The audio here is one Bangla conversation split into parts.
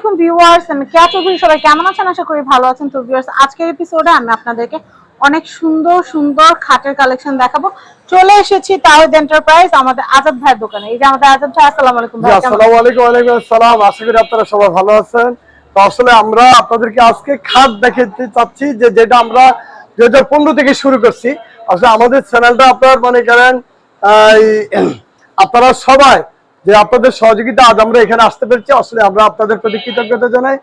আলাইকুম ভিউয়ার্স আমি কেয়া চৌধুরী সবাই কেমন আছেন? আশা করি ভালো আছেন। তো ভিউয়ার্স আজকের এপিসোডে আমি আপনাদেরকে অনেক সুন্দর সুন্দর খাটের কালেকশন দেখাবো। চলে এসেছি তাওহিদ এন্টারপ্রাইজ আমাদের আজাদ ভাইয়ের দোকানে। এই যে আমাদের আজাদ ভাই আসসালামু আলাইকুম ভাই আসসালামু আলাইকুম ওয়ালাইকুম আসসালাম। আশা করি আপনারা সবাই ভালো আছেন। তো আসলে আমরা আপনাদেরকে আজকে খাট দেখাতে চাচ্ছি যে যেটা আমরা দুই হাজার পনেরো থেকে শুরু করছি। আসলে আমাদের চ্যানেলটা আপনার মনে করেন আপনারা সবাই যে আপনাদের সহযোগিতা আজ আমরা এখানে আসতে পেরেছি। আসলে আমরা আপনাদের প্রতি কৃতজ্ঞতা জানাই।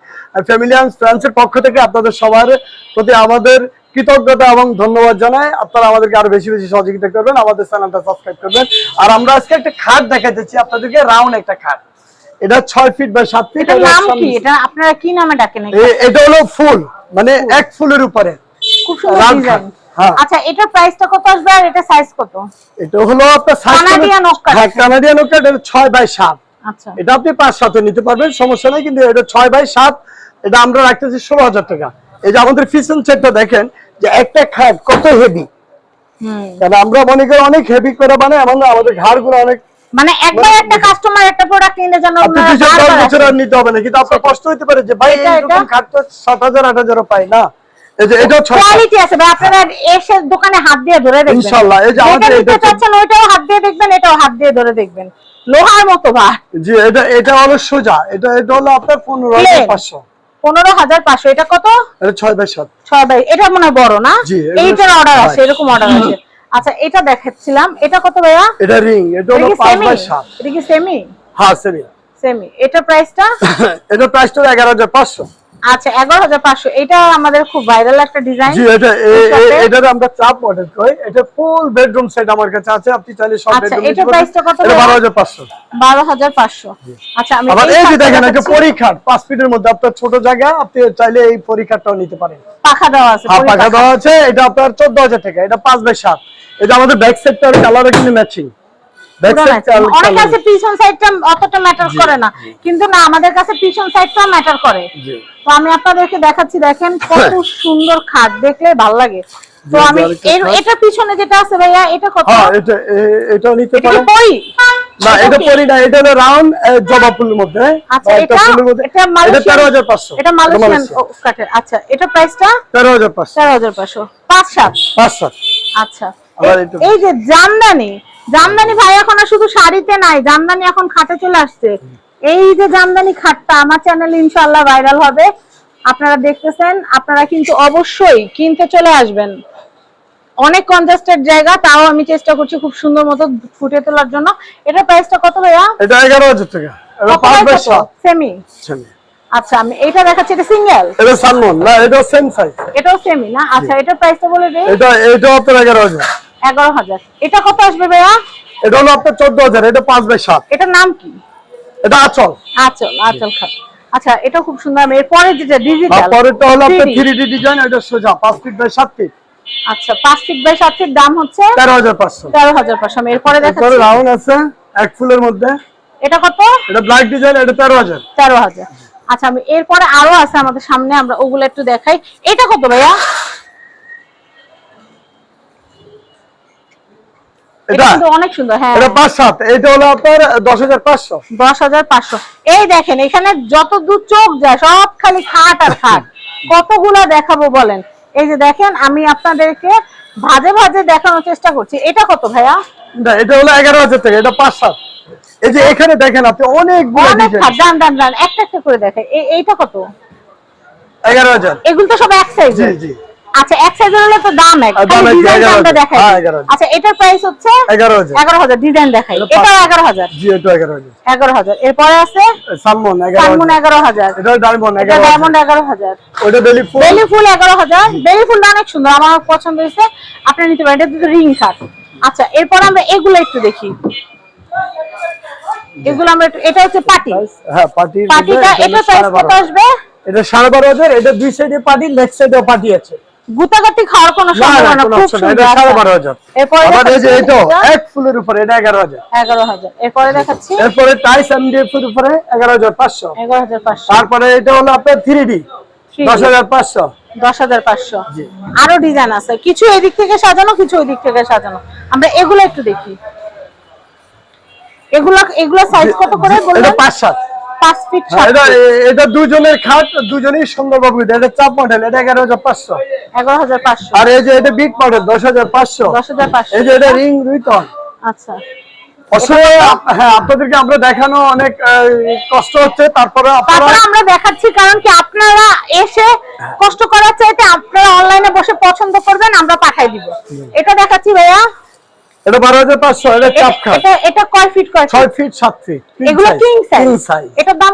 ফ্যামিলি অ্যান্ড ফ্রেন্ডসের পক্ষ থেকে আপনাদের সবার প্রতি আমাদের কৃতজ্ঞতা এবং ধন্যবাদ জানাই। আপনারা আমাদেরকে আরও বেশি বেশি সহযোগিতা করবেন আমাদের চ্যানেলটা সাবস্ক্রাইব করবেন। আর আমরা আজকে একটা খাট দেখা দেখাতেছি আপনাদেরকে রাউন্ড একটা খাট। এটা ছয় ফিট বা সাত ফিট এটার নাম কি? এটা আপনারা কি নামে ডাকেন এটা? হলো ফুল মানে এক ফুলের উপরে। খুব সুন্দর ডিজাইন। আচ্ছা এটার প্রাইসটা কত আসবে আর এটা সাইজ কত? এটা হলো আপনার size Canadian oak হ্যাঁ কানাডিয়ান ওক এটা ছয় বাই সাত। আচ্ছা। এটা আপনি পাঁচ সাথে নিতে পারবেন সমস্যা নেই কিন্তু এটা ছয় বাই সাত এটা আমরা রাখতেছি ষোলো হাজার টাকা। এই যে আমাদের ফিশন সেটটা দেখেন যে একটা খাট কত হেভি হুম। কারণ আমরা মনে করি অনেক হেভি করে বানাই এমন না, আমাদের ঘাড়গুলো অনেক মানে একবার একটা কাস্টমার একটা প্রোডাক্ট নিলে যেন আপনি বারবার বছর আর নিতে হবে না কিন্তু আপনার কষ্ট হতে পারে যে ভাই এটা, এটা? খাট তো সাত হাজার আট হাজারও পাই না? এই যে এটা কোয়ালিটি আছে ভাই আপনারা এসে দোকানে হাত দিয়ে ধরে দেখবেন। ইনশাআল্লাহ, এই যে আমাদের এটা- চাচ্ছেন ওইটাও হাত দিয়ে দেখবেন এটাও হাত দিয়ে ধরে দেখবেন। লোহার মতো ভাই। জি এটা এটা এটা হলো আপনার কত? এটা বাই এটা মনে বড় না? এইটার অর্ডার আছে এরকম অর্ডার আছে। আচ্ছা এটা দেখাচ্ছিলাম এটা কত ভাইয়া? এটা রিং এটা এটা হলো কি সেমি বাই সাত। এটা কি সেমি হ্যাঁ সেমি সেমি এটা প্রাইসটা এটা প্রাইসটা এগারো হাজার পাঁচশো। আচ্ছা এগারো হাজার পাঁচশো। এটা আমাদের খুব ভাইরাল একটা ডিজাইন জি এটা এ- সাথে? এ- এটার আমরা চাপ মডেল এটা ফুল বেডরুম সেট আমার কাছে আছে। আপনি চাইলে সব আচ্ছা, বেডরুম কত এটা পাঁচশো। বারো হাজার পাঁচশো। আচ্ছা আমি আবার এই যে দেখেন একটা দেখাচ্ছি। পরীক্ষার পাঁচ ফিটের মধ্যে আপনার ছোট জায়গা আপনি চাইলে এই পরীক্ষাটাও নিতে পারেন। পাখা দেওয়া আছে হ্যাঁ পাখা। দেওয়া আছে। এটা আপনার চোদ্দ হাজার টাকা। এটা পাঁচ বাই সাত। এটা আমাদের ব্যাক সাইডটার কালারও কিন্তু ম্যাচিং। অনেক আছে পিছন সাইডটা অতটা ম্যাটার করে না। কিন্তু না আমাদের কাছে পিছন সাইডটা ম্যাটার করে। জি। তো আমি আপনাদেরকে দেখাচ্ছি দেখেন কত সুন্দর খাট দেখলে ভালো লাগে। তো আমি এর এটা পিছনে যেটা আছে ভাইয়া এটা কত? হ্যাঁ এটা নিতে এটা কি পারেন। পরি? না এটা পরি না এটা হলো রাউন্ড জবা ফুলের মধ্যে। আচ্ছা এটা মধ্যে। এটা এটা মালয়েশিয়ান হাজার পাঁচশো। এটা মালয়েশিয়ান কাঠের। আচ্ছা এটা প্রাইসটা? তেরো হাজার পাঁচশো। চার হাজার পাঁচশো। পাঁচ সাত পাঁচ সাত আচ্ছা এই- এই যে জামদানি জামদানি ভাই এখন আর শুধু শাড়িতে নাই জামদানি এখন খাটে চলে আসছে। এই যে জামদানি খাটটা আমার চ্যানেলে ইনশাল্লাহ ভাইরাল হবে। আপনারা দেখতেছেন আপনারা কিন্তু অবশ্যই কিনতে চলে আসবেন। অনেক কনজাস্টেড জায়গা তাও আমি চেষ্টা করছি খুব সুন্দর মতো ফুটে তোলার জন্য। এটা প্রাইসটা কত ভাইয়া? এটা এগারো হাজার টাকা। এটা পাঁচ বাই সেমি আচ্ছা আমি এটা দেখাচ্ছি এটা সিঙ্গেল এটা সালমন না এটা সেম সাইজ এটাও সেমি না? আচ্ছা এটা প্রাইসটা বলে দিই। এটা এটা আপনার এগারো হাজার। এগারো হাজার। এটা কত আসবে ভাইয়া? এটা হলো আপনার চোদ্দ হাজার এটা পাঁচ বাই সাত। এটার নাম কি? এটা আচল। আচল আচল খাট। আচ্ছা এটা খুব সুন্দর। আমি এরপরে যেটা ডিজিটাল পরেরটা হলো আপনার থ্রি ডি ডিজাইন এটা সোজা পাঁচ ফিট বাই সাত ফিট আচ্ছা পাঁচ ফিট বাই সাত ফিট দাম হচ্ছে তেরো হাজার পাঁচশো। তেরো হাজার পাঁচশো। আমি এরপরে এরপরে দেখাচ্ছি রাউন্ড আছে এক ফুলের মধ্যে। এটা কত? এটা ব্ল্যাক ডিজাইন এটা তেরো হাজার। তেরো হাজার। আচ্ছা আমি এরপরে আরও আছে আমাদের সামনে আমরা ওগুলো একটু দেখাই। এটা কত ভাইয়া? এটা এটা অনেক সুন্দর হ্যাঁ। এটা পাঁচ সাত এটা হলো আপনার দশ হাজার পাঁচশো। দশ হাজার পাঁচশো। এই দেখেন এখানে যত দূর চোখ যায় সব খালি খাট আর খাট। কতগুলা দেখাবো বলেন? এই যে দেখেন আমি আপনাদেরকে ভাজে ভাজে দেখানোর চেষ্টা করছি। এটা কত ভাইয়া? এটা হলো এগারো হাজার টাকা এটা পাঁচ সাত। এই যে এখানে দেখেন আপনি অনেকগুলো ডিজাইন একটা একটা করে দেখেন। এই- এইটা কত? এগারো হাজার। এগুলো তো সব এক সাইজ জি জি। আচ্ছা এক সাইজের হলে তো দাম এক। দেখাই। হ্যাঁ। আচ্ছা এটার প্রাইস হচ্ছে এগারো হাজার। এগারো হাজার ডিজাইন দেখাই। এটা এটাও পাঁচ- এগারো হাজার। জি এটা এগারো হাজার। এগারো হাজার। এরপরে আছে সালমন এগারো সানমুন হাজার এগারো হাজার। এটা ডায়মন্ড এটা এগারো হাজার। ডায়মন্ড এগারো হাজার। ওটা বেলি ফুল বেলি ফুল এগারো হাজার। বেলি ফুলটা অনেক সুন্দর। আমার পছন্দ হয়েছে। আপনি নিতে পারেন। এটা রিং কাট আচ্ছা এরপর আমরা এগুলো একটু দেখি। এগুলো আমরা এটা হচ্ছে পাটি। হ্যাঁ পার্টি পাটিটা এটা সাইজ কত আসবে? এটা এটা দুই সাইডে লেফট সাইডেও পার্টি আছে। গুতাগাতি খাওয়ার কোনো না না খুব সুন্দর এটা সাড়ে বারো। হাজার। এই যে দেখাচ্ছি এটা এটা এক ফুলের উপরে এটা এগারো হাজার। এগারো হাজার। এরপরে দেখাচ্ছি। এরপরে টাইস এমডিএফ এর উপরে এগারো হাজার পাঁচশো। এগারো হাজার পাঁচশো। তারপরে এটা হলো আপনার থ্রি ডি 3D দশ হাজার পাঁচশো। দশ হাজার পাঁচশো। জি। আরও ডিজাইন আছে। কিছু এদিক থেকে সাজানো কিছু ওই দিক থেকে সাজানো। আমরা এগুলো একটু দেখি। এগুলা এগুলা সাইজ কত করে এটা পাঁচ সাত। পাঁচ ফিট হ্যাঁ, এটা এটা দুজনের খাট দুজনেই সুন্দরভাবে এটা চাপ মডেল এটা এগারো হাজার পাঁচশো। এগারো হাজার পাঁচশো। আর এই যে এটা মডেল দশ হাজার পাঁচশো। দশ হাজার পাঁচশো। এই যে এটা রিং আচ্ছা। আসলে হ্যাঁ আপনাদেরকে আমরা দেখানো অনেক কষ্ট হচ্ছে তারপরে আপনারা আমরা দেখাচ্ছি কারণ কি আপনারা এসে কষ্ট করার চাইতে আপনারা অনলাইনে বসে পছন্দ করবেন আমরা পাঠাই দিব। এটা দেখাচ্ছি ভাইয়া। এটা 12500 ফিট ফিট এটার দাম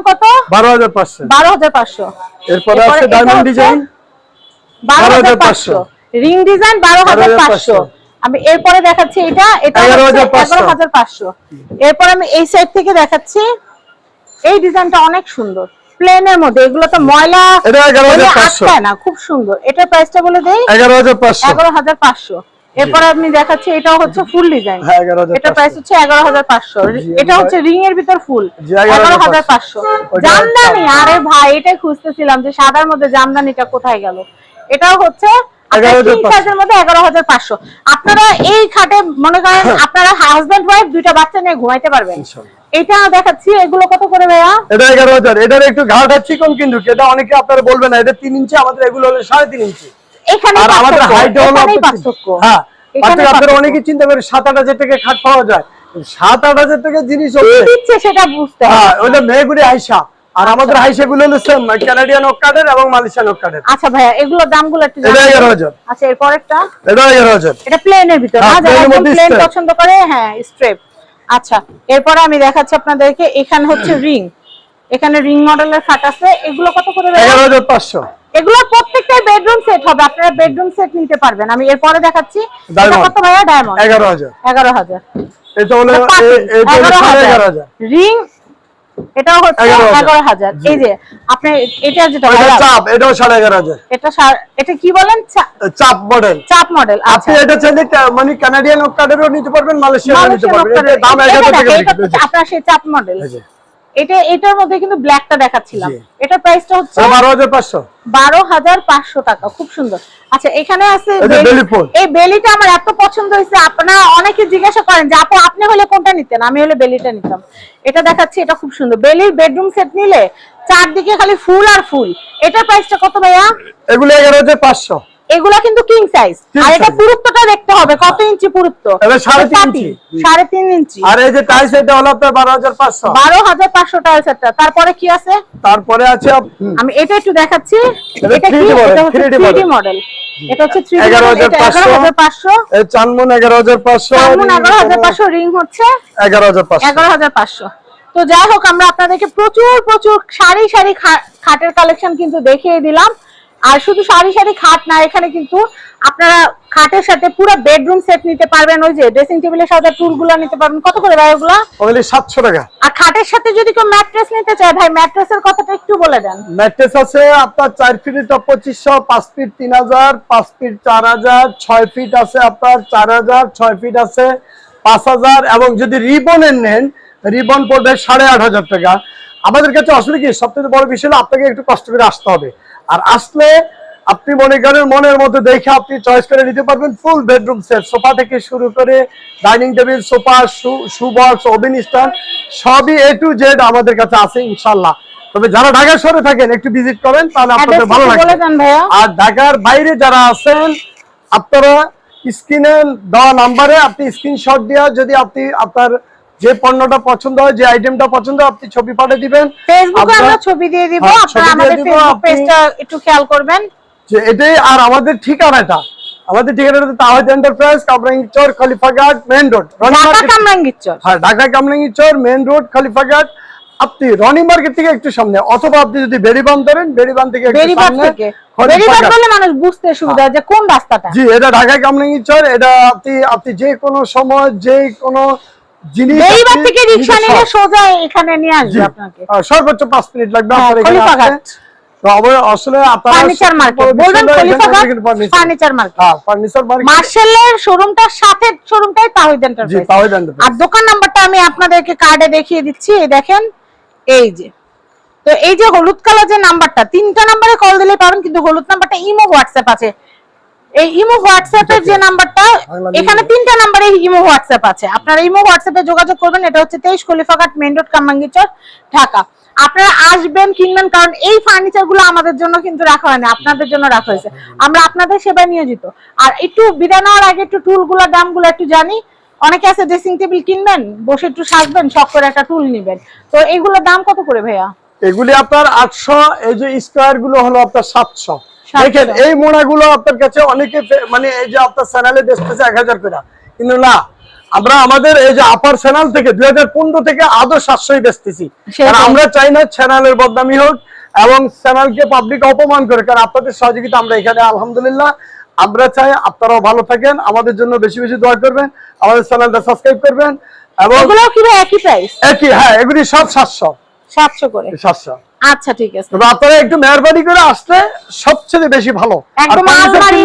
ডিজাইন আমি এরপরে দেখাচ্ছি এটা এটা পাঁচশো। এরপর আমি এই সাইড থেকে দেখাচ্ছি। এই ডিজাইনটা অনেক সুন্দর। প্লেনের মধ্যে। এগুলো তো ময়লা না। খুব সুন্দর। এটার প্রাইসটা বলে দেই। হাজার পাঁচশো। এরপরে আমি দেখাচ্ছি এটা হচ্ছে ফুল ডিজাইন হ্যাঁ, 11,500 এটা প্রাইস হচ্ছে এগারো হাজার পাঁচশো। এটা হচ্ছে রিং এর ভিতর ফুল এগারো হাজার পাঁচশো। জামদানি আরে ভাই এটাই খুঁজতেছিলাম যে সাদার মধ্যে জামদানিটা কোথায় গেল। এটাও হচ্ছে আপনার 11,500 king size এর মধ্যে এগারো হাজার পাঁচশো। আপনারা এই খাটে মনে করেন আপনারা হাজবেন্ড ওয়াইফ দুইটা বাচ্চা নিয়ে ঘুমাইতে পারবেন। এটা দেখাচ্ছি এগুলো কত করে ভাইয়া? এটা এগারো হাজার। এটার একটু ঘাটা চিকন কিন্তু এটা অনেকে আপনারা বলবেন না এটা তিন ইঞ্চি আমাদের এগুলো হলো সাড়ে তিন ইঞ্চি। হ্যাঁ, অনেকে চিন্তা করে 7 8 টাকা খাট পাওয়া যায়। 7 8 হাজার থেকে জিনিস সেটা বুঝতে হ্যাঁ ওটা মেয়েগুড়ি আইসা আর আচ্ছা। আমাদের হাইসে গুলো হলো সেম ক্যানাডিয়ান অক্কাডের এবং মালয়েশিয়ান অক্কাডের আচ্ছা ভাইয়া এগুলো দামগুলো একটু এটা 11000 আচ্ছা এর পরেরটা এটা 11000 এটা প্লেনের ভিতর হ্যাঁ, হ্যাঁ, প্লেন পছন্দ করে হ্যাঁ স্ট্রেপ আচ্ছা এরপর আমি দেখাচ্ছি আপনাদেরকে এখানে হচ্ছে রিং এখানে রিং মডেলের খাট আছে এগুলো কত করে 11500 এগুলো প্রত্যেকটাই বেডরুম সেট হবে আপনারা বেডরুম সেট নিতে পারবেন। আমি এরপরে দেখাচ্ছি কত ভাইয়া? ডায়মন্ড এটা হলো এটা রিং এটাও হচ্ছে 11,000 এগারো হাজার। এই যে আপনি এটা যেটা চাপ এটাও এটা এটা কি বলেন? চাপ মডেল চাপ মডেল আচ্ছা। আপনি এটা চাইলে মানে কানাডিয়ান নিতে পারবেন মালয়েশিয়ানও নিতে পারবেন। দাম টাকা আপনার সেই চাপ মডেল। এটা এটার মধ্যে কিন্তু ব্ল্যাকটা দেখাচ্ছিলাম। এটার প্রাইসটা হচ্ছে এটা বারো হাজার পাঁচশো। বারো হাজার পাঁচশো টাকা খুব সুন্দর। আচ্ছা এখানে আছে এই বেলিটা আমার এত পছন্দ হয়েছে আপনারা অনেকে জিজ্ঞাসা করেন যে আপু আপনি হলে কোনটা নিতেন? আমি হলে বেলিটা নিতাম। এটা দেখাচ্ছি এটা খুব সুন্দর। বেলির বেডরুম সেট নিলে চারদিকে খালি ফুল আর ফুল। এটার প্রাইসটা কত ভাইয়া? এগুলো এগারো হাজার পাঁচশো। এগুলা কিন্তু কিং সাইজ আর এটা পুরুত্বটা দেখতে হবে কত ইঞ্চি পুরুত্ব? এটা সাড়ে তিন ইঞ্চি। আর এই যে টাইস এটা হলো আপনার বারো হাজার পাঁচশো। বারো হাজার পাঁচশো তারপরে কি আছে? তারপরে আছে আমি এটা একটু দেখাচ্ছি। এটা কি? এটা হচ্ছে 3D 3D মডেল এটা হচ্ছে 3D মডেল 11,500 এটা 11500 এই চানমন এগারো হাজার পাঁচশো। 11500 রিং হচ্ছে এগারো হাজার পাঁচশো। 11500 তো যাই হোক আমরা আপনাদেরকে প্রচুর প্রচুর সারি সারি খাটের কালেকশন কিন্তু দেখিয়ে দিলাম। আর শুধু সারি সারি খাট না এখানে কিন্তু আপনারা খাটের সাথে পুরো বেডরুম সেট নিতে পারবেন ওই যে ড্রেসিং টেবিলের সাথে টুলগুলো নিতে পারবেন। কত করে ভাই ওগুলা? ওগুলি সাতশো টাকা। আর খাটের সাথে যদি কেউ ম্যাট্রেস নিতে চায় ভাই ম্যাট্রেসের কথাটা একটু বলে দেন। ম্যাট্রেস আছে আপনার চার ফিট এটা পঁচিশশো পাঁচ ফিট তিন হাজার পাঁচ ফিট চার হাজার ছয় ফিট আছে আপনার চার হাজার ছয় ফিট আছে পাঁচ হাজার এবং যদি রিবনের নেন রিবন পড়বে সাড়ে আট হাজার টাকা। আমাদের কাছে আসলে কি সবথেকে বড় বিষয় হলো আপনাকে একটু কষ্ট করে আসতে হবে। আর আসলে আপনি মনে করেন মনের মধ্যে দেখে আপনি চয়েস করে নিতে পারবেন ফুল বেডরুম সেট সোফা থেকে শুরু করে dining table sofa shoe box oven stand সবই এ টু জেড আমাদের কাছে আছে ইনশাল্লাহ তবে যারা ঢাকা শহরে থাকেন একটু ভিজিট করেন তাহলে আপনাদের ভালো লাগবে। আর ঢাকার বাইরে যারা আছেন আপনারা স্ক্রিনে দেওয়া নাম্বারে আপনি স্ক্রিনশট দিয়ে যদি আপনি আপনার যে পণ্যটা পছন্দ হয় যে আইটেমটা পছন্দ হয় আপনি ছবি পাঠিয়ে দিবেন। ফেসবুকে আমরা- ছবি দিয়ে দিব হ্যাঁ, আপনারা আমাদের ফেসবুক পেজটা একটু খেয়াল করবেন। যে এটাই আর আমাদের ঠিকানাটা। আমাদের ঠিকানাটা Tawaz enterprise Kamrangi Char Khalifaghat main road Dhaka Kamrangirchar হ্যাঁ ঢাকা কামরাঙ্গি চর মেইন রোড খলিফাঘাট আপনি রনি মার্কেট থেকে একটু সামনে অথবা আপনি যদি বেরিবান ধরেন বেরিবান থেকে সামনে থেকে। খলিফাঘাট। বলে মানুষ বুঝতে সুবিধা যে কোন রাস্তাটা। জি এটা ঢাকা কামরাঙ্গি চর এটা আপনি আপনি যে কোনো সময় যে কোনো জিনিস বেরিবাদ থেকে রিক্সা নিতে সোজা এখানে নিয়ে আসবে আপনাকে। সর্বোচ্চ পাঁচ মিনিট লাগবে হ্যাঁ, আপনার এখানে খলিফাঘাট। আসতে। তো আবার আসলে আপনারা ফার্নিচার মার্কেট। বলবেন খলিফাঘাট? Furniture market. হ্যাঁ ফার্নিচার মার্কেট মার্শালের শোরুমটার সাথে শোরুমটাই তাহিদ জি এন্টারপ্রাইজ আর দোকান নাম্বারটা আমি আপনাদেরকে কার্ডে দেখিয়ে দিচ্ছি। এই দেখেন এই যে। তো এই যে হলুদ কালার যে নাম্বারটা তিনটা নাম্বারে কল দিলে পাবেন কিন্তু হলুদ নাম্বারটা ইমো হোয়াটসঅ্যাপ আছে। এই ইমো হোয়াটসঅ্যাপের যে নাম্বারটা এখানে তিনটা নাম্বারে ইমো হোয়াটসঅ্যাপ আছে। আপনারা ইমো হোয়াটসঅ্যাপে যোগাযোগ করবেন এটা হচ্ছে তেইশ খলিফাঘাট মেইন রোড কামাঙ্গিচর ঢাকা। আপনারা আসবেন কিনবেন কারণ এই ফার্নিচারগুলো আমাদের জন্য কিন্তু রাখা হয় না আপনাদের জন্য রাখা হয়েছে। আমরা আপনাদের সেবায় নিয়োজিত। আর একটু বিদায় নেওয়ার আগে একটু টুলগুলোর দামগুলো একটু জানি। অনেকে আছে ড্রেসিং টেবিল কিনবেন বসে একটু সাজবেন শখ করে একটা টুল নিবেন। তো এইগুলোর দাম কত করে ভাইয়া? এগুলি আপনার আটশো এই যে স্কোয়ারগুলো হলো আপনার সাতশো। 700 দেখেন এই মোড়াগুলো আপনার কাছে অনেকে মানে এই যে আপনার চ্যানেলে বেচতেছে এক হাজার করে। কিন্তু না আমরা আমাদের এই যে আপার চ্যানেল থেকে দুই হাজার পনেরো থেকে আদৌ সাতশোই বেচতেছি। আমরা চাই না চ্যানেলের বদনামি হোক এবং চ্যানেলকে পাবলিক অপমান করে। কারণ আপনাদের সহযোগিতা আমরা এখানে আলহামদুলিল্লাহ আমরা চাই আপনারাও ভালো থাকেন আমাদের জন্য বেশি বেশি দোয়া করবেন আমাদের চ্যানেলটা সাবস্ক্রাইব করবেন এবং একই হ্যাঁ এগুলি সব সাতশো। সাতশো করে। সাতশো। আচ্ছা ঠিক আছে। তবে আপনারা একটু মেহরবানি করে আসলে সবচেয়ে বেশি ভালো। একদম আলমারি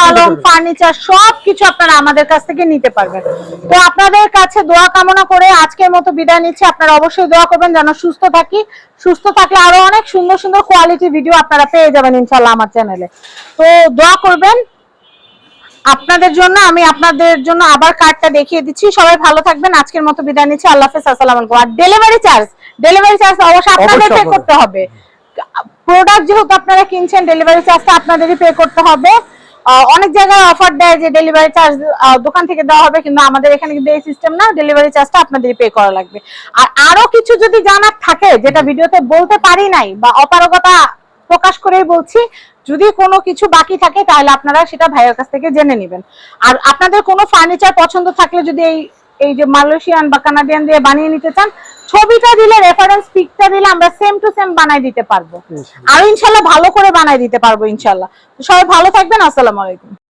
পালং ফার্নিচার সবকিছু আপনারা আমাদের কাছ থেকে নিতে পারবেন। তো আপনাদের কাছে দোয়া কামনা করে আজকের মতো বিদায় নিচ্ছি। আপনারা অবশ্যই দোয়া করবেন যেন সুস্থ থাকি। সুস্থ থাকলে আরও অনেক সুন্দর সুন্দর কোয়ালিটি ভিডিও আপনারা পেয়ে যাবেন ইনশাল্লাহ আমার চ্যানেলে তো দোয়া করবেন। আপনাদের জন্য আমি আপনাদের জন্য আবার কার্ডটা দেখিয়ে দিচ্ছি। সবাই ভালো থাকবেন আজকের মতো বিদায় নিচ্ছি। আল্লাহ হাফেজ আসসালামু আলাইকুম। আর ডেলিভারি চার্জ ডেলিভারি চার্জ অবশ্যই আপনাদের পে করতে হবে। প্রোডাক্ট যেহেতু আপনারা কিনছেন ডেলিভারি চার্জটা আপনাদেরই পে করতে হবে। অনেক জায়গায় অফার দেয় যে ডেলিভারি চার্জ দোকান থেকে দেওয়া হবে কিন্তু আমাদের এখানে কিন্তু এই সিস্টেম না ডেলিভারি চার্জটা আপনাদেরই পে করা লাগবে। আর আরও কিছু যদি জানার থাকে যেটা ভিডিওতে বলতে পারি নাই বা অপারগতা প্রকাশ করেই বলছি যদি কোনো কিছু বাকি থাকে তাহলে আপনারা সেটা ভাইয়ের কাছ থেকে জেনে নেবেন। আর আপনাদের কোনো ফার্নিচার পছন্দ থাকলে যদি এই এই যে মালয়েশিয়ান বা কানাডিয়ান দিয়ে বানিয়ে নিতে চান ছবিটা দিলে রেফারেন্স পিকটা দিলে আমরা সেম টু সেম বানাই দিতে পারব। আর ইনশাল্লাহ ভালো করে বানাই দিতে পারব ইনশাল্লাহ। সবাই ভালো থাকবেন আসসালামু আলাইকুম।